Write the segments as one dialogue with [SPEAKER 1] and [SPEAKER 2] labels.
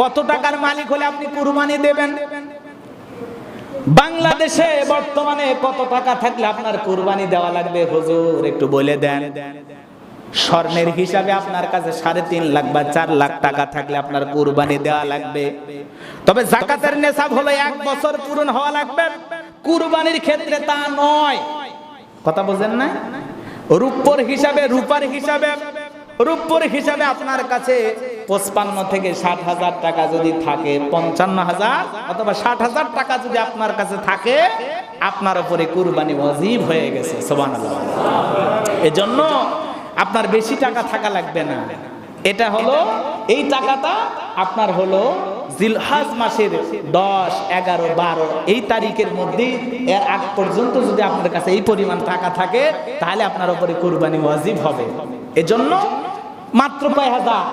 [SPEAKER 1] কত টাকার মালিক হলে আপনি কুরবানি দেবেন? বাংলাদেশে বর্তমানে কত টাকা থাকলে আপনার কুরবানি দেওয়া লাগবে? হুজুর, একটু বলে দেন। স্বর্ণের হিসাবে আপনার কাছে সাড়ে তিন লাখ বা চার লাখ টাকা থাকলে আপনার কুরবানি দেওয়া লাগবে। তবে জাকাতের নেশাব হলো এক বছর পূরণ হওয়া লাগবে। কুরবানির ক্ষেত্রে তা নয়। কথা বোঝেন না? রূপর হিসাবে, রূপার হিসাবে রূপর হিসাবে আপনার কাছে পঁচপান্ন থেকে ষাট হাজার টাকা যদি থাকে, পঞ্চান্ন হাজার অথবা ষাট হাজার টাকা যদি আপনার কাছে থাকে, আপনার উপরে কুরবানি ওয়াজিব হয়ে গেছে সোবান এজন্য আপনার বেশি টাকা থাকা লাগবে না। এটা হলো, এই টাকাটা আপনার হলো জিলহাজ মাসের দশ, এগারো, বারো, এই তারিখের মধ্যে এর আগ পর্যন্ত যদি আপনার কাছে এই পরিমাণ টাকা থাকে, তাহলে আপনার উপরে কুরবানি ওয়াজিব হবে। এজন্য মাত্র কয় হাজার?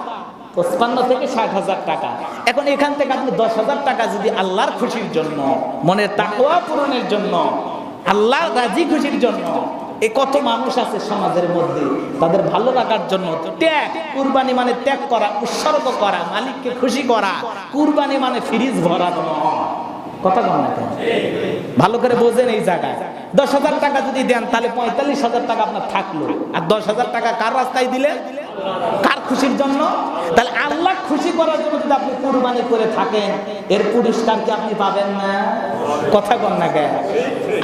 [SPEAKER 1] পঁচপান্ন থেকে ষাট হাজার টাকা। এখন এখান থেকে আপনি দশ হাজার টাকা যদি আল্লাহর খুশির জন্য, মনের তাকওয়া পূরণের জন্য, আল্লাহর রাজি খুশির জন্য, এ কত মানুষ আছে সমাজের মধ্যে, তাদের ভালো রাখার জন্য ত্যাগ, কুরবানি মানে ত্যাগ করা, উৎসর্গ করা, মালিককে খুশি করা, কুরবানি মানে ফ্রিজ নয়। কথা কম না ভালো করে বোঝেন এই জায়গায়। দশ হাজার টাকা যদি দেন, তাহলে পঁয়তাল্লিশ হাজার টাকা আপনার থাকল। আর দশ হাজার টাকা কার রাস্তায় দিলে কার খুশির জন্য? তাহলে আল্লাহ খুশি করার জন্য যদি আপনি কুরবানি করে থাকেন, এর পুরস্কার কি আপনি পাবেন না? কথা কন না কেন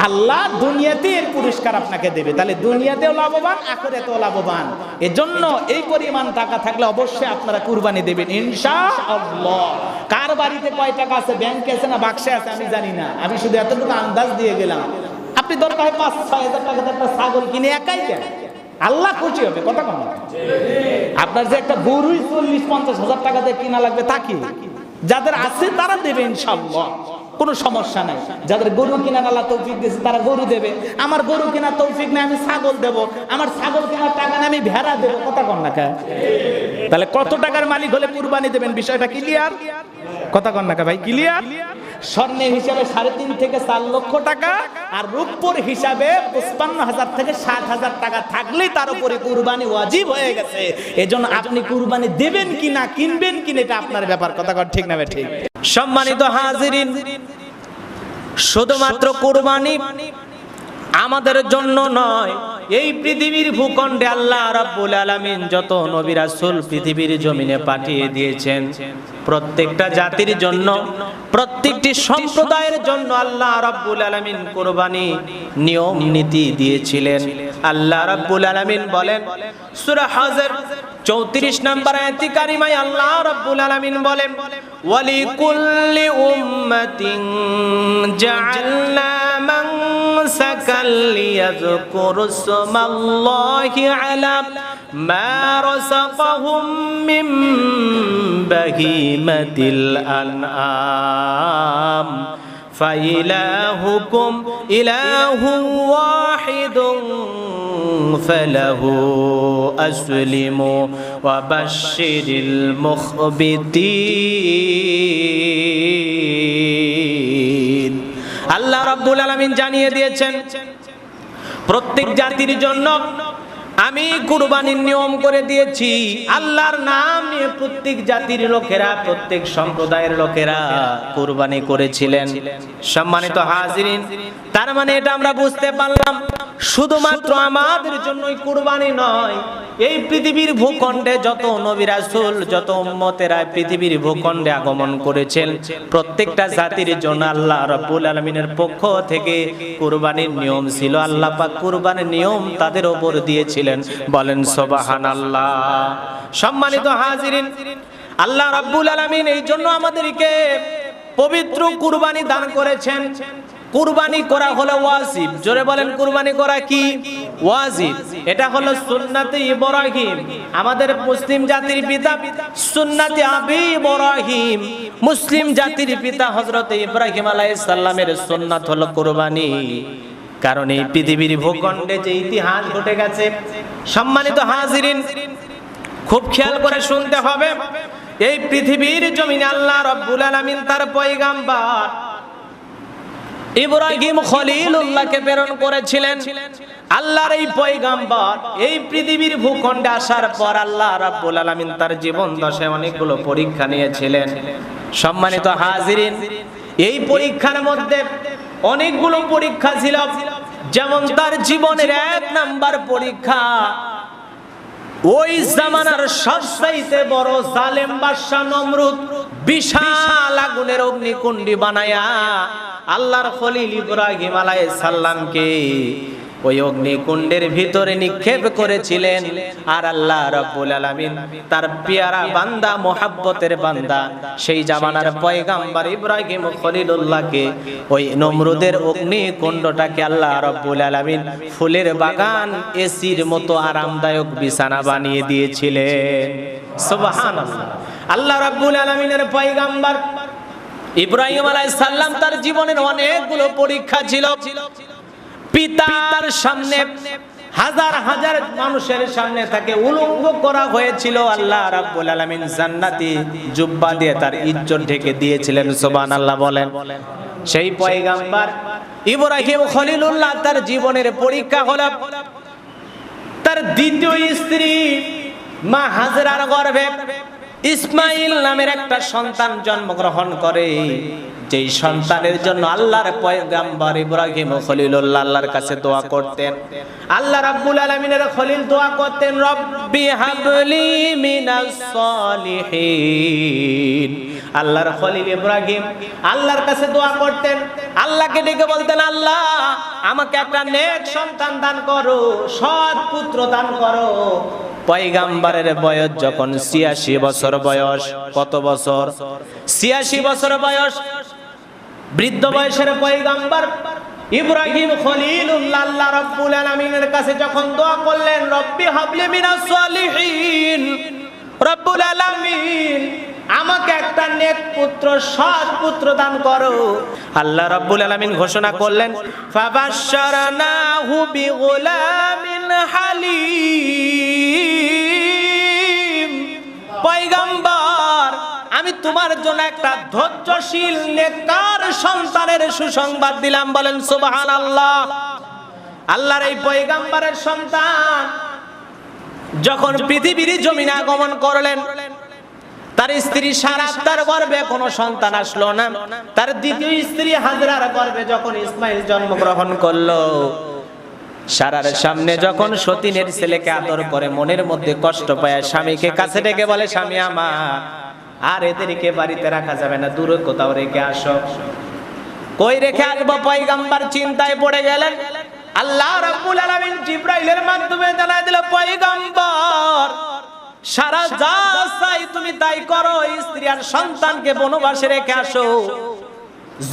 [SPEAKER 1] আল্লাহ দুনিয়াতে এর পুরস্কার আপনাকে দেবে। তাহলে দুনিয়াতেও লাভবান, আখেরাতেও লাভবান। এজন্য এই পরিমাণ টাকা থাকলে অবশ্যই আপনারা কুরবানি দেবেন ইনশা আল্লাহ কার বাড়িতে কয় টাকা আছে ব্যাংকে আছে না বাক্সে আছে, আমি জানি না। আমি শুধু এতটুকু আন্দাজ দিয়ে গেলাম। আপনি দরকার হয় পাঁচ, ছয় হাজার টাকা একটা ছাগল কিনে একাই দেন। আল্লাহ খুশি হবে, কথা কম আপনার যে একটা গরুই চল্লিশ, পঞ্চাশ হাজার টাকা দিয়ে কিনা লাগবে তা কি? যাদের আছে তারা দেবে ইনশাল্লাহ কোনো সমস্যা নাই। যাদের গরু কেনার আল্লাহ তৌফিক দিয়েছে, তারা গরু দেবে। আমার গরু কেনার তৌফিক নেই, আমি ছাগল দেব। আমার ছাগল কেনার টাকা আমি ভেড়া দেবো, কথা কন না? তাহলে কত টাকার মালিক হলে কুরবানি দেবেন? বিষয়টা ক্লিয়ার কথা কন না ভাই ক্লিয়ার স্বর্ণের হিসাবে সাড়ে তিন থেকে চার লক্ষ টাকা আর রূপপুর হিসাবে পঁচপান্ন হাজার থেকে ষাট হাজার টাকা থাকলেই তার উপরে কুরবানি ওয়াজিব হয়ে গেছে। এজন্য আপনি কুরবানি দেবেন কি না, কিনবেন কিনা এটা আপনার ব্যাপার। কথা ঠিক না ঠিক। সম্মানিত হাজির শুধুমাত্র কুরবানি আমাদের জন্য নয়। এই পৃথিবীর ভূখণ্ডে আল্লাহ রাব্বুল আলামিন যত নবী রাসূল পৃথিবীর জমিনে পাঠিয়ে দিয়েছেন, প্রত্যেকটা জাতির জন্য, প্রত্যেকটি সম্প্রদায়ের জন্য আল্লাহ রাব্বুল আলামিন কুরবানি নিয়ম, নীতি দিয়েছিলেন। আল্লাহ রাব্বুল আলামিন বলেন, সূরা হাজর 34 নম্বর আয়াতি কারিমায় আল্লাহ রাব্বুল আলামিন বলেন, ওয়ালি কুল্লি উম্মাতিন জাআলনা نفسك ليذكر اسم الله على ما رزقهم من بهيمة الأنعام فإلهكم إله واحد فله أسلم وبشر المخبتين রাব্বুল আলামিন জানিয়ে দিয়েছেন, প্রত্যেক জাতির জন্য আমি কুরবানির নিয়ম করে দিয়েছি। আল্লাহর নাম নিয়ে প্রত্যেক জাতির লোকেরা, প্রত্যেক সম্প্রদায়ের লোকেরা কুরবানি করেছিলেন। সম্মানিত হাজিরিন, তার মানে এটা আমরা বুঝতে পারলাম। শুধুমাত্র আমাদের জন্যই কুরবানি নয়, এই পৃথিবীর ভূখণ্ডে যত নবী রাসূল, যত উম্মতেরা পৃথিবীর ভূখণ্ডে আগমন করেছেন, প্রত্যেকটা জাতির জন্য আল্লাহ রাব্বুল আলামিনের পক্ষ থেকে কুরবানির নিয়ম ছিল, আল্লাহ পাক কুরবানির নিয়ম তাদের ওপর দিয়েছিলেন। বলেন, সুবহানাল্লাহ। সম্মানিত হাজিরিন, আল্লাহ রাব্বুল আলামিন এই জন্য আমাদেরকে পবিত্র কুরবানি দান করেছেন। কুরবানি করা হলো ওয়াজিব। জোরে বলেন, কুরবানি করা কি? ওয়াজিব। এটা হলো সুন্নাতে ইব্রাহিম। আমাদের মুসলিম জাতির পিতা সুন্নাতে আবি ইব্রাহিম। মুসলিম জাতির পিতা হযরত ইব্রাহিম আলাইহিস সালামের সুন্নাত হলো কুরবানি। কারণ এই পৃথিবীর ভূখণ্ডে যে ইতিহাস ঘটে গেছে, সম্মানিত হাজিরিন, খুব খেয়াল করে শুনতে হবে। এই পৃথিবীর জমিনে আল্লাহ রব্বুল আলামিন তার পয়গাম্বার ইব্রাহিম খলিলুল্লাহকে প্রেরণ করেছিলেন। আল্লাহর এই পয়গাম্বর, এই পৃথিবীর ভূখণ্ডে আসার পর আল্লাহ রাব্বুল আলামিন তার জীবন দশায় অনেকগুলো পরীক্ষা নিয়েছিলেন। সম্মানিত হাজিরিন, এই পরীক্ষার মধ্যে অনেকগুলো পরীক্ষা ছিল। যেমন তার জীবনের এক নাম্বার পরীক্ষা ওই জামানার সবচাইতে বড় জালেম বাদশা নমরুদ বিশাল আগুনের অগ্নিকুণ্ডি বানায়া আল্লাহর খলিল ইব্রাহিম আলাইহিস সালামকে ওই অগ্নিকুণ্ডের ভিতরে নিক্ষেপ করেছিলেন। আর আল্লাহ রাব্বুল আলামিন তার পেয়ারা বান্দা, মোহাব্বতের বান্দা, সেই জামানার পয়গাম্বার ইব্রাহিম খলিলুল্লাহকে ওই নমরুদের অগ্নিকুণ্ডটাকে আল্লাহ রাব্বুল আলামিন ফুলের বাগান, এসির মতো আরামদায়ক বিছানা বানিয়ে দিয়েছিলেন। সুবহানাল্লাহ। আল্লাহ রাব্বুল আলামিনের পয়গাম্বার ইব্রাহিম আলাইহিস সালাম তার জীবনের অনেকগুলো পরীক্ষা ছিল। পিতার সামনে হাজার হাজার মানুষের সামনে তাকে উলঙ্গ করা হয়েছিল। আল্লাহ রাব্বুল আলামিন জান্নাতি জুব্বা দিয়ে তার ইজ্জত ঢেকে দিয়েছিলেন সুবহানাল্লাহ বলেন। সেই পয়গাম্বার ইব্রাহিম খলিলুল্লাহ তার জীবনের পরীক্ষা হলো তার দ্বিতীয় স্ত্রী মা হাজরার গর্ভে ইসমাইল নামের একটা সন্তান জন্মগ্রহণ করে। যেই সন্তানের জন্য আল্লাহর পয়গাম্বর ইব্রাহিম খলিলুল্লাহ আল্লাহর কাছে দোয়া করতেন, আল্লাহ রাব্বুল আলামিনের খলিল দোয়া করতেন, রব্বি হাবলি মিনাস সলিহিন। আল্লাহর খলিল ইব্রাহিম আল্লাহর কাছে দোয়া করতেন, আল্লাহকে ডেকে বলতেন, আল্লাহ, আমাকে একটা নেক সন্তান দান করো, সৎ পুত্র দান করো। পয়গাম্বারের বয়স যখন ছিয়াশি বছর বয়স, কত বছর? ছিয়াশি বছর বয়স বৃদ্ধ বয়সের পয়গাম্বার ইব্রাহিম খলিলুল্লাহ আল্লাহ রাব্বুল আলামিনের কাছে যখন দোয়া করলেন, রব্বি হাবলি মিনাস সালিহিন। রব্বুল আলামিন, আমাকে একটা নেক পুত্র, সৎ পুত্র দান করো। আল্লাহ রাব্বুল আলামিন ঘোষণা করলেন, ফাবাশশারনাহু বিগুলামিন হালিম। পয়গাম্বর, আমি তোমার জন্য একটা ধৈর্যশীল নেকার সন্তানের সুসংবাদ দিলাম, বলেন, সুবহানাল্লাহ। আল্লাহর এই পয়গাম্বরের সন্তান যখন পৃথিবীর জমিনে আগমন করলেন, তার স্ত্রী সারা তার গর্ভে কোনো সন্তান আসলো না। তার দ্বিতীয় স্ত্রী হাজরার গর্ভে যখন ইসমাইল জন্মগ্রহণ করল, সারার সামনে যখন সতীনের ছেলেকে আদর করে মনের মধ্যে কষ্ট পায়, স্বামীকে কাছে ডেকে বলে, স্বামী আমার আর এদেরকে বাড়িতে রাখা যাবে না, দূরে কোথাও রেখে আসো। কই রেখে আসব? পয়গাম্বার চিন্তায় পড়ে গেলেন। আল্লাহ রাব্বুল আলামিন জিব্রাইলের মাধ্যমে জানাই দিল, পয়গাম্বর, সারা যা চাই তুমি তাই করো স্ত্রী আর সন্তানকে বনবাসে রেখে আসো।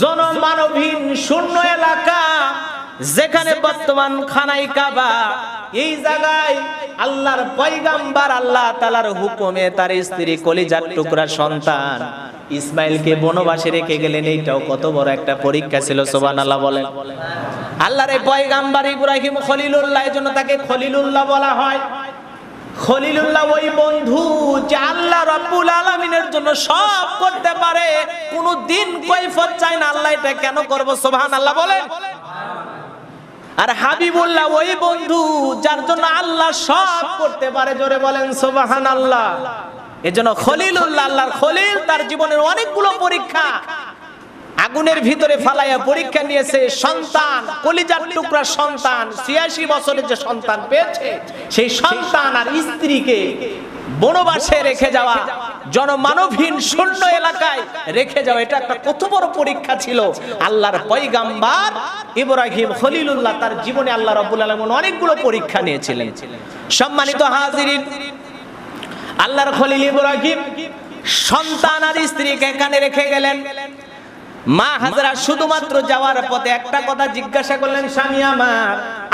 [SPEAKER 1] জনমানবহীন শূন্য এলাকা যেখানে বর্তমান খানাই কাবা, এই জায়গায় আল্লাহর পয়গাম্বার আল্লাহ তালার হুকুমে তার স্ত্রী কলিজার টুকরা সন্তান ইসমাইলকে বনবাসে রেখে গেলেন। এইটাও কত বড় একটা পরীক্ষা ছিল সোবান আল্লাহ বলেন। আল্লাহর এই পয়গাম্বার ইব্রাহিম খলিলুল্লাহ জন্য তাকে খলিলুল্লাহ বলা হয়। খলিলুল্লাহ ওই বন্ধু যে আল্লাহ রাব্বুল আলামিনের জন্য সব করতে পারে কোনো দিন কৈফত চায় না, আল্লাহ এটা কেন করব, সুবহানাল্লাহ বলেন। আর হাবিবুল্লাহ ওই বন্ধু যার জন্য আল্লাহ সব করতে পারে, জোরে বলেন সুবহানাল্লাহ। এজন্য খলিলুল্লাহ, আল্লাহর খলিল তার জীবনের অনেকগুলো পরীক্ষা। আগুনের ভিতরে ফালাইয়া পরীক্ষা নিয়েছে, সন্তান, কলিজার টুকরা সন্তান, ছিয়াশি বছরের যে সন্তান পেয়েছে, সেই সন্তান আর স্ত্রীকে বনবাসে রেখে যাওয়া। জনমানবহীন শূন্য এলাকায় রেখে যাওয়া এটা একটা কত বড় পরীক্ষা ছিল। আল্লাহর পয়গাম্বার ইব্রাহিম খলিলুল্লাহ তার জীবনে আল্লাহ রাব্বুল আলামিন অনেকগুলো পরীক্ষা নিয়েছিলেন। সম্মানিত হাজিরিন, আল্লাহর খলিল ইব্রাহিম সন্তান আর স্ত্রীকে এখানে রেখে গেলেন। মা হাজরা শুধুমাত্র যাওয়ার পথে একটা কথা জিজ্ঞাসা করলেন, স্বামী আমার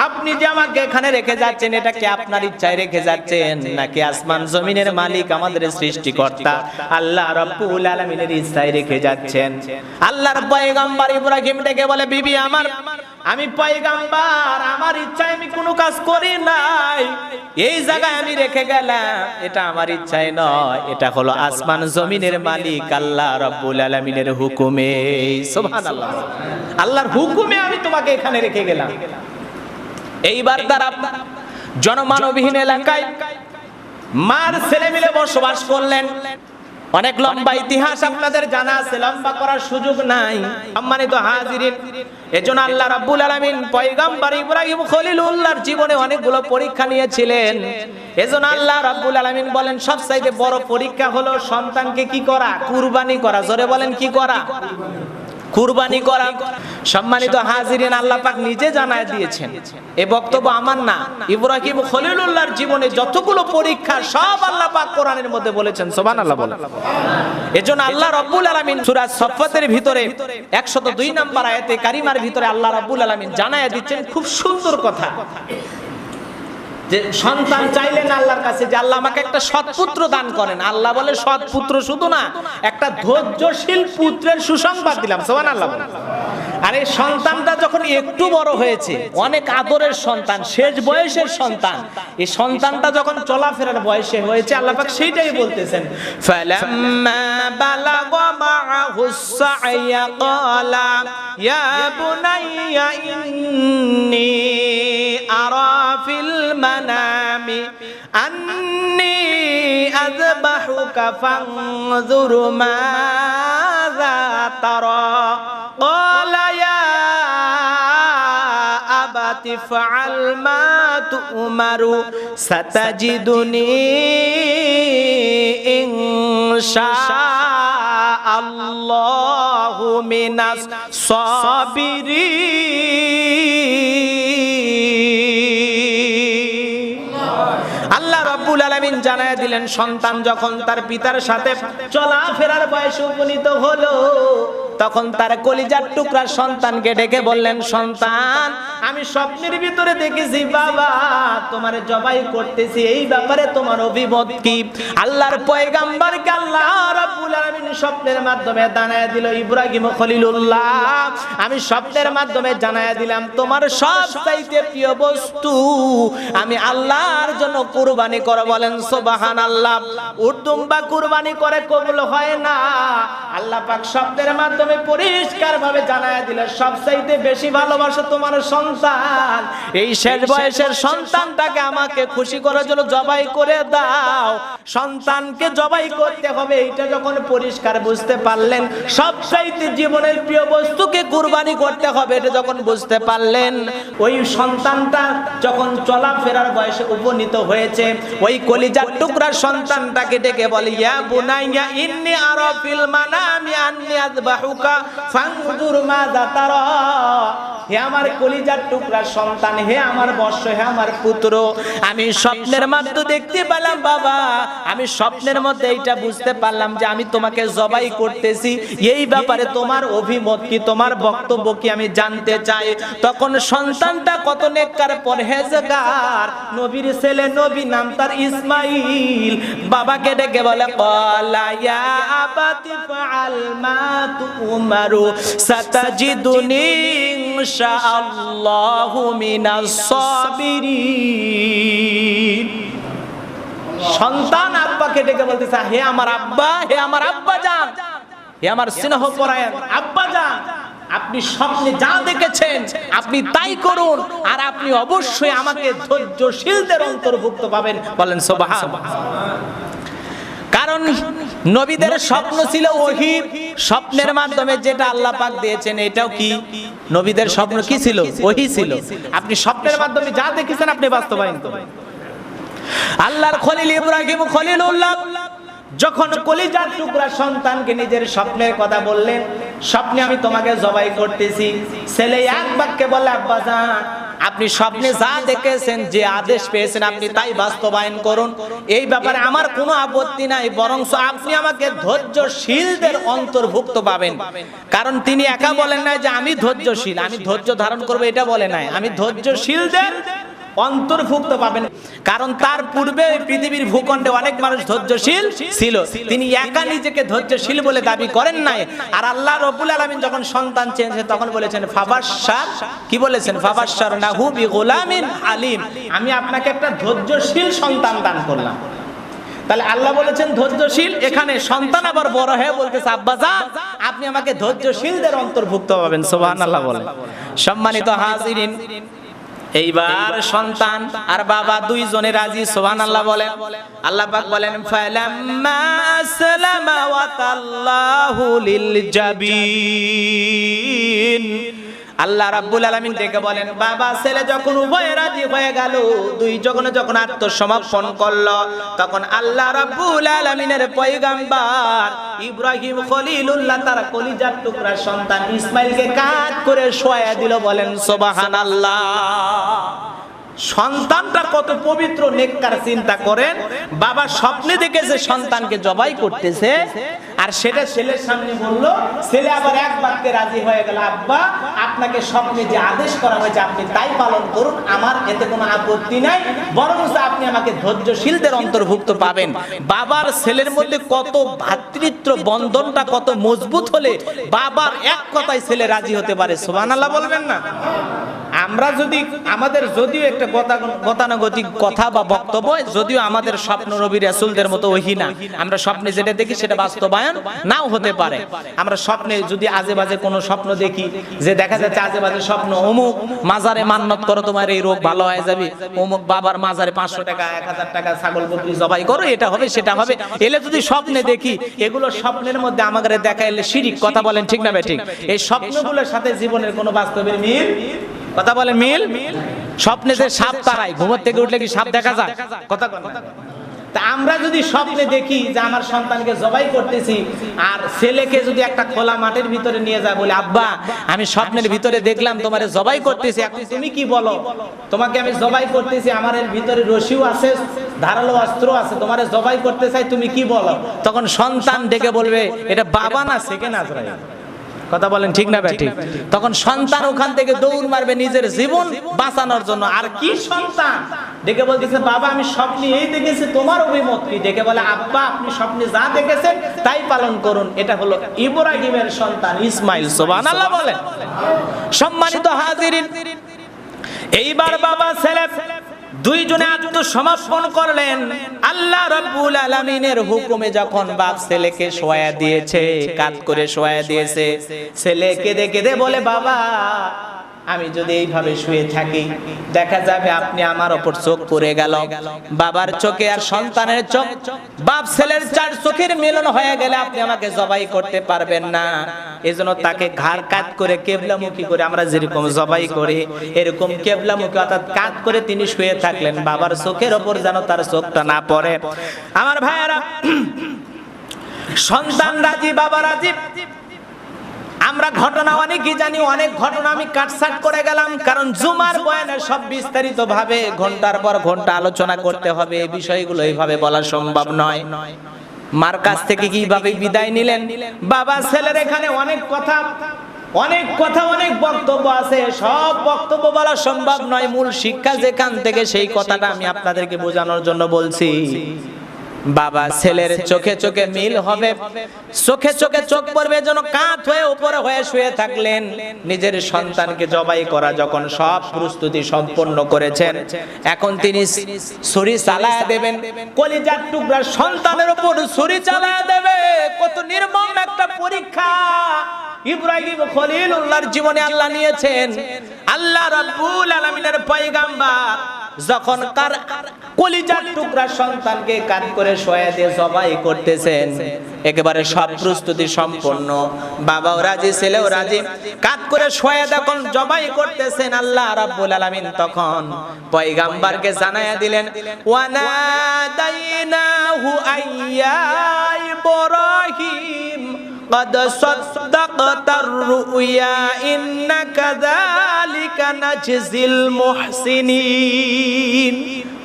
[SPEAKER 1] আপনি যে আমাকে এখানে রেখে যাচ্ছেন, এটা কি আপনার ইচ্ছায় রেখে যাচ্ছেন? নাকি আসমান জমিনের মালিক আমাদের সৃষ্টিকর্তা? আল্লাহ রাব্বুল আলামিনের ইচ্ছায় রেখে যাচ্ছেন। আল্লাহর পয়গম্বর ইব্রাহিম ডেকে বলে, বিবি আমার, আমি পয়গাম্বার, আমার ইচ্ছায় আমি কোনো কাজ করি নাই। এই জায়গায় আমি রেখে গেলাম, এটা আমার ইচ্ছায় নয়। এটা হলো আসমান জমিনের মালিক আল্লাহ রব্বুল আলামিনের হুকুমে। সুবহানাল্লাহ। আল্লাহর হুকুমে আমি তোমাকে এখানে রেখে গেলাম। এইবার তারা জনমানবহীন এলাকায় মার ছেলে মিলে বসবাস করলেন। অনেক লম্বা ইতিহাস আপনাদের জানা আছে, লম্বা করার সুযোগ নাই। সম্মানিত হাজিরিন, এজন্য আল্লাহ রাব্বুল আলামিন পয়গম্বর ইব্রাহিম খলিলুল্লাহর জীবনে অনেকগুলো পরীক্ষা নিয়েছিলেন। এজন্য আল্লাহ রাব্বুল আলামিন বলেন, সবচাইতে বড় পরীক্ষা হলো সন্তানকে কি করা? কুরবানি করা। জোরে বলেন, কি করা? কুরবানি করা সম্মানিত হাজিরিন আল্লাহ পাক নিজে জানায় দিয়েছেন। এই বক্তব্য আমার না। ইব্রাহিম খলিলুল্লাহর জীবনে যতগুলো পরীক্ষা সব আল্লাহ পাক কোরআনের মধ্যে বলেছেন, সুবহানাল্লাহ বলেন। এজন্য আল্লাহ রাব্বুল আলামিন সূরা সফফাতের ভিতরে 102 নম্বর আয়াতে কারিমার ভিতরে আল্লাহ রাব্বুল আলামিন জানায় দিচ্ছেন খুব সুন্দর কথা। যে সন্তান চাইলেন আল্লাহর কাছে যে আল্লাহ আমাকে একটা সৎপুত্র দান করেন আল্লাহ বলে সৎপুত্র শুধু না, একটা ধৈর্যশীল পুত্রের সুসংবাদ দিলাম সোহান আল্লাহ। আর এই সন্তানটা যখন একটু বড় হয়েছে, অনেক আদরের সন্তান, শেষ বয়সের সন্তান, এই সন্তানটা যখন চলাফেরার বয়সে হয়েছে, আল্লাহ পাক সেইটাই বলতেছেন, ফালাম্মা বালাগা মাআহুস সা'য়া ক্বালা ইয়া বুনাইয়া ইন্নী আরা ফিল মানামি আন্নি আযবাহুকা ফানজুর মাযা তারা قال يا أبت افعل ما تؤمر ستجدني إن شاء الله من الصابرين আল্লাহ রাব্বুল আলামিন জানায় দিলেন, সন্তান যখন তার পিতার সাথে চলাফেরার বয়সে উপনীত হলো, তখন তার কলিজার টুকরা সন্তানকে ডেকে বললেন, সন্তান, আমি স্বপ্নের ভিতরে দেখেছি, বাবা, তোমার জবাই করতেছি, এই ব্যাপারে তোমার অভিমত কি? আল্লাহর পয়গাম্বরকে আল্লাহ রাব্বুল আলামিন স্বপ্নের মাধ্যমে জানায় দিল, ইব্রাহিম খলিলুল্লাহ, আমি স্বপ্নের মাধ্যমে জানায় দিলাম, তোমার সব চাইতে প্রিয় বস্তু, আমি আল্লাহর জন্য কুরবানি করে, বলেন সুবাহান আল্লাহ উর্দুম বা কুরবানি করে কবুল হয় না। আল্লাহ পাক শব্দের মাধ্যমে পরিষ্কার ভাবে জানায় দিলে, সবচাইতে বেশি ভালোবাসো তোমার সন্তান। এই শেষ বয়সের সন্তানটাকে আমাকে খুশি করার জন্য জবাই করে দাও। সন্তানকে জবাই করতে হবে, এইটা যখন পরিষ্কার বুঝতে পারলেন, সবচাইতে জীবনের প্রিয় বস্তুকে কুরবানি করতে হবে, এটা যখন বুঝতে পারলেন, ওই সন্তানটা যখন চলাফেরার বয়সে উপনীত হয়েছে, ওই কলিজার টুকরা সন্তানটাকে ডেকে বলে, ইয়া বুনাইয়া, ইন্নি আরা ফিল মানামি আন্নি আযবাহুকা, ফানজুর মাযা তারা। হে আমার কলিজার টুকরা সন্তান, হে আমার বর্ষ, হে আমার পুত্র, আমি স্বপ্নের মাধ্যমে দেখতে পেলাম, বাবা। আমি স্বপ্নের মধ্যে এইটা বুঝতে পারলাম যে আমি তোমাকে জবাই করতেছি। এই ব্যাপারে তোমার অভিমত কি, তোমার বক্তব্য কি আমি জানতে চাই? তখন সন্তানটা কত নেককার, পরহেজগার। নবীর ছেলে নবী নাম তার ইসমাইল বাবাকে ডেকে বলে, কলা ইয়া সন্তান আব্বাকে ডেকে বলতেছে, হে আমার আব্বা, হে আমার আব্বা যান হে আমার স্নেহ পরায়ণ আব্বা যান আপনি স্বপ্নে যা দেখেছেন, আপনি তাই করুন, আর আপনি অবশ্যই আমাকে ধৈর্যশীলদের অন্তর্ভুক্ত পাবেন। বলেন সোবাহান কারণ নবীদের স্বপ্ন ছিল ওহি স্বপ্নের মাধ্যমে যেটা আল্লাহ পাক দিয়েছেন, এটাও কি? নবীদের স্বপ্ন কি ছিল? ওহি ছিল। আপনি স্বপ্নের মাধ্যমে যা দেখেছেন, আপনি বাস্তবায়ন করুন। আল্লাহর খলিল ইব্রাহিম খলিলুল্লাহ যখন কলিজার টুকরা সন্তানকে নিজের স্বপ্নের কথা বললেন, স্বপ্নে আমি তোমাকে জবাই করতেছি। ছেলে এক বাক্যে বলে, আব্বা যান আপনি স্বপ্নে যা দেখেছেন, যে আদেশ পেয়েছেন, আপনি তাই বাস্তবায়ন করুন। এই ব্যাপারে আমার কোনো আপত্তি নাই বরং আপনি আমাকে ধৈর্যশীলদের অন্তর্ভুক্ত পাবেন। কারণ তিনি একা বলেন নাই যে আমি ধৈর্যশীল, আমি ধৈর্য ধারণ করব, এটা বলে নাই। আমি ধৈর্যশীলদের অন্তর্ভুক্ত পাবেন। কারণ তার পূর্বে পৃথিবীর ভূখণ্ডে অনেক মানুষ ধৈর্যশীল ছিল। তিনি একা নিজেকে ধৈর্যশীল বলে দাবি করেন নাই। আর আল্লাহ রবুল আলমিন যখন সন্তান চেয়েছে তখন বলেছেন ফাবাসার কি বলেছেন? ফাবাসার নাহু বি গোলামিন আলিম আমি আপনাকে একটা ধৈর্যশীল সন্তান দান করলাম। তাহলে আল্লাহ বলেছেন, ধৈর্যশীল এখানে সন্তান আবার বড় হয়ে বলতেছে, আব্বা যান আপনি আমাকে ধৈর্যশীলদের অন্তর্ভুক্ত পাবেন। সোহান আল্লাহ বলেন। সম্মানিত হাজিরিন এইবার সন্তান আর বাবা দুইজনে রাজি সোহান আল্লাহ বলেন। আল্লাহ পাক বলেন, ফালাম্মা আসলামা ওয়া তাল্লাহু লিল জাবিন। আল্লাহ রাব্বুল আলামিন ডেকে বলেন, বাবা, ছেলে যখন উভয়ে রাজি হয়ে গেল দুই যখন যখন আত্মসমর্পণ করল, তখন আল্লাহ রাব্বুল আলামিনের পয়গাম্বার ইব্রাহিম খলিলুল্লাহ তার কলিজার টুকরা সন্তান ইসমাইলকে কাট করে শোয়া দিল বলেন, সুবহানাল্লাহ। সন্তানটা কত পবিত্র নেককার চিন্তা করেন, বাবা স্বপ্নে দেখেছে সন্তানকে জবাই করতেছে, আর সেটা ছেলের সামনে বলল, ছেলে আবার এক বাক্যে রাজি হয়ে গেল, আব্বা, আপনাকে স্বপ্নে যে আদেশ করা হয়েছে, আপনি তাই পালন করুন, আমার এতে কোনো আপত্তি নাই বরং আপনি আমাকে ধৈর্যশীলদের অন্তর্ভুক্ত পাবেন। বাবার ছেলের মধ্যে কত ভাতৃত্ব বন্ধনটা কত মজবুত হলে বাবার এক কথায় ছেলে রাজি হতে পারে, সুবহানাল্লাহ বলবেন না? আমরা যদি আমাদের যদিও একটা গতানুগতিক কথা বা বক্তব্য, যদিও আমাদের স্বপ্ন নবী রাসূলদের মতো ওহি না। আমরা স্বপ্নে যেটা দেখি সেটা বাস্তবায়ন নাও হতে পারে। আমরা স্বপ্নে যদি আজে বাজে কোনো স্বপ্ন দেখি, যে দেখা যাচ্ছে আজে বাজে স্বপ্ন, অমুক মাজারে মান্নত করো, তোমার এই রোগ ভালো হয়ে যাবে। অমুক বাবার মাজারে পাঁচশো টাকা, এক হাজার টাকা ছাগল বকরি জবাই করো, এটা হবে, সেটা হবে। এলে যদি স্বপ্নে দেখি, এগুলো স্বপ্নের মধ্যে আমাদের দেখা এলে শিরিক, কথা বলেন ঠিক না ঠিক? এই স্বপ্নগুলোর সাথে জীবনের কোনো বাস্তবের মিল কথা বলেন মিল? স্বপ্নে যে সাপ তারাই ঘুমোর থেকে উঠলে কি সাপ দেখা যায়? কথা তা আমরা যদি স্বপ্নে দেখি যে আমার সন্তানকে জবাই করতেছি আর ছেলেকে যদি একটা খোলা মাঠের ভিতরে নিয়ে যায় বলে আব্বা আমি স্বপ্নের ভিতরে দেখলাম তোমার জবাই করতেছি এখন তুমি কি বলো? তোমাকে আমি জবাই করতেছি আমার এর ভিতরে রশিও আছে ধারালো অস্ত্র আছে তোমারে জবাই করতে চাই তুমি কি বলো? তখন সন্তান ডেকে বলবে এটা বাবা না সেকেন্ড আজরাইল কথা বলেন ঠিক না ব্যাটি? তখন সন্তান ওখান থেকে দৌড় মারবে নিজের জীবন বাঁচানোর জন্য। আর কি সন্তান? ডেকে বলতেছে, বাবা, আমি স্বপ্নে এই দেখেছি, তোমার অভিমত কি? ডেকে বলে, আব্বা, আপনি স্বপ্নে যা দেখেছেন, তাই পালন করুন। এটা হলো ইব্রাহিমের সন্তান ইসমাইল, সুবহানাল্লাহ বলেন সম্মানিত হাজিরিন, এইবার বাবা ছেলে দুইজনে আত্মসমর্পণ করলেন। আল্লাহ রাব্বুল আলামিনের হুকুমে যখন বাপ ছেলেকে শোয়া দিয়েছে, কাত করে শোয়া দিয়েছে ছেলে কেঁদে কেঁদে বলে, বাবা আমি যদি এইভাবে শুয়ে থাকি, দেখা যাবে আপনি আমার ওপর চোখ পড়ে গেল। বাবার চোখে আর সন্তানের চোখ, বাপ ছেলের চার চোখের মিলন হয়ে গেলে আপনি আমাকে জবাই করতে পারবেন না। এজন্য তাকে ঘাড় কাত করে কেবলামুখী করে আমরা যেরকম জবাই করি, এরকম কেবলামুখী অর্থাৎ কাত করে তিনি শুয়ে থাকলেন। বাবার চোখের ওপর যেন তার চোখটা না পড়ে। আমার ভাইয়েরা, সন্তান রাজি, বাবা রাজি। আমরা ঘটনা অনেকই জানি? অনেক ঘটনা আমি কাটসাট করে গেলাম, কারণ জুমার বয়ানে সব বিস্তারিত ভাবে ঘণ্টার পর ঘণ্টা আলোচনা করতে হবে, এই বিষয়গুলো এইভাবে বলা সম্ভব নয়। মার কাছ থেকে কীভাবে বিদায় নিলেন? বাবা, ছেলের এখানে অনেক কথা অনেক কথা, অনেক বক্তব্য আছে, সব বক্তব্য বলা সম্ভব নয়। মূল শিক্ষা যেখান থেকে সেই কথাটা আমি আপনাদেরকে বোঝানোর জন্য বলছি। বাবা ছেলের চোখে চোখে মিল হবে। চোখে চোখে চোখ পড়বে যেন কাঁধ হয়ে উপরে হয়ে শুয়ে থাকলেন। নিজের সন্তানকে জবাই করা যখন সব প্রস্তুতি সম্পন্ন করেছেন এখন তিনি ছুরি চালায়া দেবেন। কলিজার টুকরা সন্তানের উপর ছুরি চালায়া দেবে। কত নির্মম একটা পরীক্ষা। ইব্রাহিম খলিলুল্লাহর জীবনে আল্লাহ নিয়েছেন। আল্লাহ রাব্বুল আলামিনের পয়গাম্বার। যখন তার কলিজার টুকরা সন্তানকে কাট করে শোয়া দিয়ে জবাই করতেছেন, একেবারে সব প্রস্তুতি সম্পন্ন। বাবাও রাজি, ছেলেও রাজি। কাত করে শোয়া যখন জবাই করতেছেন, আল্লাহ রাব্বুল আলামিন তখন পয়গাম্বারকে জানায়া দিলেন, ওয়ানাদাইনাহু আইয়া ইব্রাহিম قد صدقت الرؤيا إن كذلك نجزي المحسنين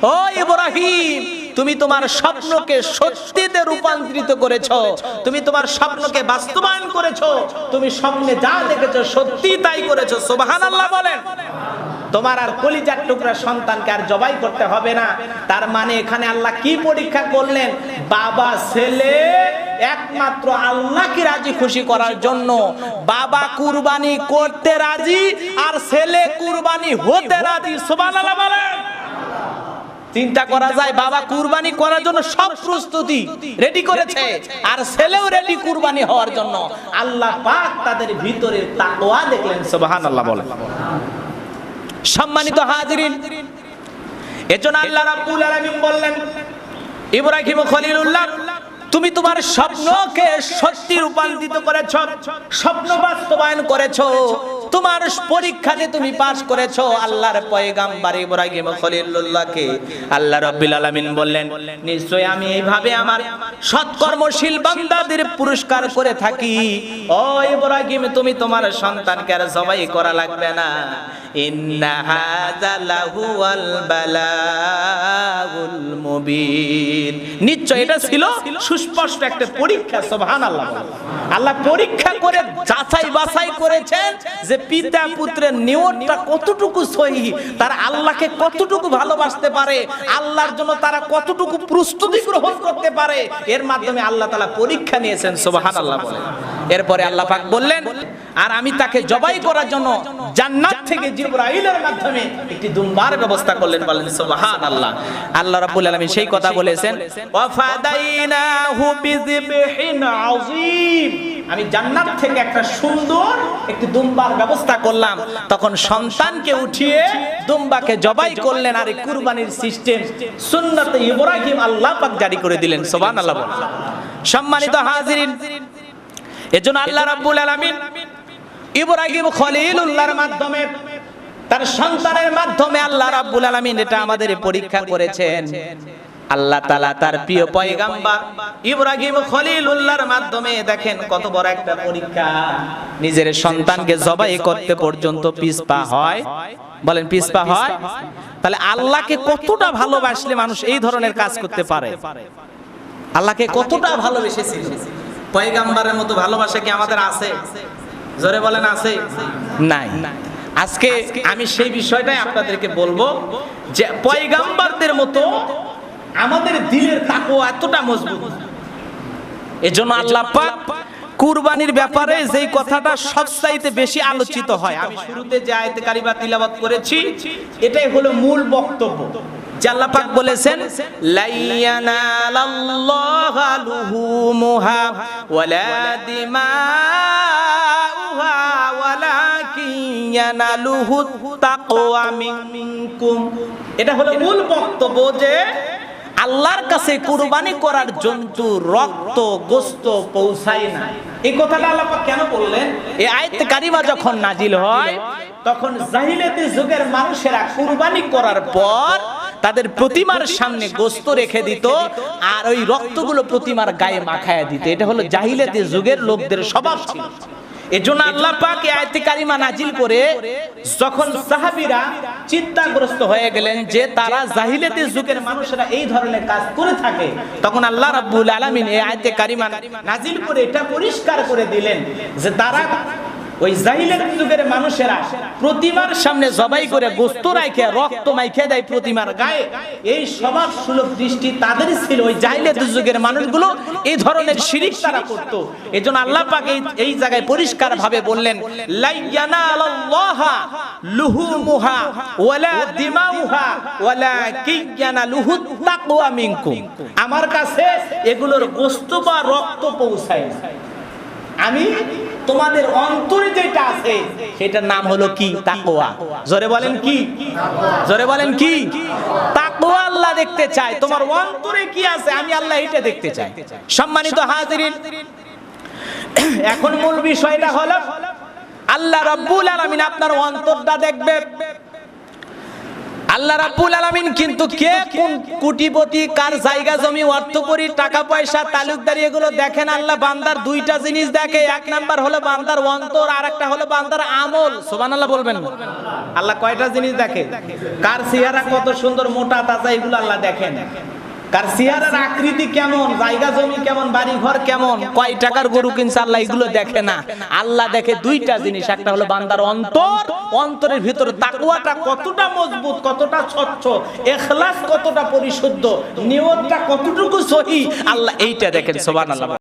[SPEAKER 1] ও ইব্রাহিম তুমি তোমার স্বপ্নকে সত্যিতে রূপান্তরিত করেছো তুমি তোমার স্বপ্নকে বাস্তবায়ন করেছো তুমি স্বপ্নে যা দেখেছো সত্যি তাই করেছো সুবহানাল্লাহ বলেন তোমার আর কলিজার টুকরা সন্তানকে আর জবাই করতে হবে না। তার মানে এখানে আল্লাহ কি পরীক্ষা করলেন? বাবা, ছেলে একমাত্র আল্লাহকে রাজি খুশি করার জন্য। বাবা কুরবানি করতে রাজি আর ছেলে কুরবানি হতে রাজি। সুবহানাল্লাহ বলেন। চিন্তা করা যায়, বাবা কুরবানি করার জন্য সব প্রস্তুতি রেডি করেছে আর ছেলেও রেডি কুরবানি হওয়ার জন্য। আল্লাহ পাক তাদের ভিতরে তাকওয়া দেখলেন, সুবহানাল্লাহ বলেন। সম্মানিত হাজরিন, এজন্য আল্লাহ রাব্বুল আলামিন বললেন, ইব্রাহিম খলিলুল্লাহ, তুমি তোমার স্বপ্নকে সত্যি রূপান্তরিত করেছ, স্বপ্ন বাস্তবায়ন করেছ। তোমার পরীক্ষাতে তুমি পাশ করেছ। আল্লাহর পয়গাম্বার ইব্রাহিম খলিলুল্লাহকে। আল্লাহ রাব্বুল আলামিন বললেন, নিশ্চয় আমি এইভাবে আমার সৎকর্মশীল বান্দাদের পুরস্কার করে থাকি। ও ইব্রাহিম, তুমি তোমার সন্তানকে আর জবাই করা লাগবে না। ইন্না হাযা লাহুয়াল বালাগুল মুবিন। নিশ্চয় এটা ছিল সুস্পষ্ট একটা পরীক্ষা, সুবহানাল্লাহ আল্লাহ পরীক্ষা করে যাচাই বাছাই করেছেন যে পিতা পুত্রের নিয়তটা কতটুকু সহি, তারা আল্লাহকে কতটুকু ভালোবাসতে পারে, আল্লাহর জন্য তারা কতটুকু প্রস্তুতি গ্রহণ করতে পারে, এর মাধ্যমে আল্লাহ তাআলা পরীক্ষা নিয়েছেন, সুবহানাল্লাহ বলে এরপরে আল্লাহ পাক বললেন, আর আমি তাকে জবাই করার জন্য জান্নাত থেকে জিবরাইলের মাধ্যমে একটি দুম্বার ব্যবস্থা করলেন। বলেন, সুবহানাল্লাহ। আল্লাহ রাব্বুল আলামিন সেই কথা বলেছেন, ওয়াফাদাইনাহু বিযিবহিন আযীম। আমি জান্নাত থেকে একটা সুন্দর একটি দুম্বার ব্যবস্থা করলাম। তখন সন্তানকে উঠিয়ে দুম্বাকে জবাই করলেন আর কুরবানির সিস্টেম সুন্নতে ইব্রাহিম আল্লাহ পাক জারি করে দিলেন। সুবহানাল্লাহ। সম্মানিত হাজিরিন, এজন্য আল্লাহ রাব্বুল আলামিন ইব্রাহিম খলিলুল্লাহর মাধ্যমে, তার সন্তানের মাধ্যমে আল্লাহ রাব্বুল আলামিন এটা আমাদের পরীক্ষা করেছেন। আল্লাহ তালা তার প্রিয় পয়গাম্বার ইব্রাহিম খলিলুল্লাহর মাধ্যমে দেখেন কত বড় একটা পরীক্ষা। নিজের সন্তানকে জবাই করতে পর্যন্ত পিছপা হয়। বলেন, পিছপা হয়? তাহলে আল্লাহকে কতটা ভালোবাসলে মানুষ এই ধরনের কাজ করতে পারে? আল্লাহকে কতটা ভালোবেসেছিল? পয়গাম্বারের মতো ভালোবাসা কি আমাদের আছে? জোরে বলেন, আছে? নাই। আজকে আমি সেই বিষয়টাই আপনাদেরকে বলব যে পয়গাম্বারদের মতো আমাদের দিলের তাকো এতটা মজবুত। এজন্য আল্লাহ পাক কুরবানির ব্যাপারে যেই কথাটা সবচাইতে বেশি আলোচিত হয়। আমি শুরুতে যে আয়াতে কারিমা তিলাওয়াত করেছি, এটাই হলো মূল বক্তব্য। যে আল্লাহ পাক বলেছেন লাইয়ানালাল্লাহা লুহুমুহা ওয়ালা দিমাউহা ওয়ালাকিন ইয়ানালুহু তাকওয়া মিনকুম। এটা হলো মূল বক্তব্য যে আল্লাহর কাছে কুরবানি করার জন্তু, রক্ত, গোস্ত পৌঁছায় না। এই কথাটা আল্লাহ কেন বললেন? এই আয়াত কারিমা যখন নাজিল হয়, তখন জাহিলিয়াতি যুগের মানুষেরা কুরবানি করার পর তাদের প্রতিমার সামনে গোস্ত রেখে দিত আর ওই রক্তগুলো প্রতিমার গায়ে মাখায়া দিত। এটা হলো জাহিলিয়াতি যুগের লোকদের স্বভাব ছিল। এজন্য আল্লাহ পাক আয়াতে কারিমা নাজিল করে যখন সাহাবীরা চিন্তাগ্রস্ত হয়ে গেলেন যে তারা জাহিলিয়াতের যুগের মানুষেরা এই ধরনের কাজ করে থাকে, তখন আল্লাহ রাব্বুল আলামিন এই আয়াতে কারিমা নাজিল করে এটা পরিষ্কার করে দিলেন যে তারা ওই জাহিলিয়াতি যুগের মানুষেরা প্রতিমার সামনে জবাই করে গোস্ত রাইখে, রক্ত মাইখে দেয় প্রতিমার গায়ে। এই স্বভাব সুলভ দৃষ্টি তাদের ছিল। ওই জাহিলিয়াতি যুগের মানুষগুলো এই ধরনের শিরিক তারা করত। এজন্য আল্লাহ পাক এই জায়গায় পরিষ্কার ভাবে বললেন লাইয়ানালাল্লাহা লুহুমুহা ওয়ালা দিমাউহা ওয়ালা কিয়ানালুহু তাকওয়া মিনকুম। আমার কাছে এগুলোর গোস্ত বা রক্ত পৌঁছায়। আমি তোমাদের অন্তরে যেটা আছে, সেটার নাম হলো কি? তাকোয়া জোরে বলেন কি? জোরে বলেন কি? তাকোয়া আল্লাহ দেখতে চায়। তোমার অন্তরে কি আছে? আমি আল্লাহ এটা দেখতে চাই। সম্মানিত হাজিরিন, এখন মূল বিষয়টা হলো, আল্লাহ রাব্বুল আলামিন আপনার অন্তরটা দেখবে। আল্লাহ রাব্বুল আলামিন কিন্তু কে কোন কোটিপতি, কার জায়গা জমি অর্থ করি টাকা পয়সা, তালুকদারি এগুলো দেখেন আল্লাহ বান্দার দুইটা জিনিস দেখে। এক নাম্বার হলো বান্দার অন্তর আর একটা হলো বান্দার আমল। সুবহানাল্লাহ বলবেন আল্লাহ কয়টা জিনিস দেখে? কার চেহারা কত সুন্দর, মোটা, তাজা, এগুলো আল্লাহ দেখেন। কার চেহারার আকৃতি কেমন? জায়গা জমি কেমন? বাড়ি ঘর কেমন? কয় টাকার গরু কিনছে আল্লাহ এগুলো দেখে না। আল্লাহ দেখে দুইটা জিনিস একটা হলো বান্দার অন্তর অন্তরের ভিতরে তাকুয়াটা কতটা মজবুত কতটা স্বচ্ছ এখলাস কতটা পরিশুদ্ধ নিয়তটা কতটুকু সহি আল্লাহ এইটা দেখেন সুবহানাল্লাহ।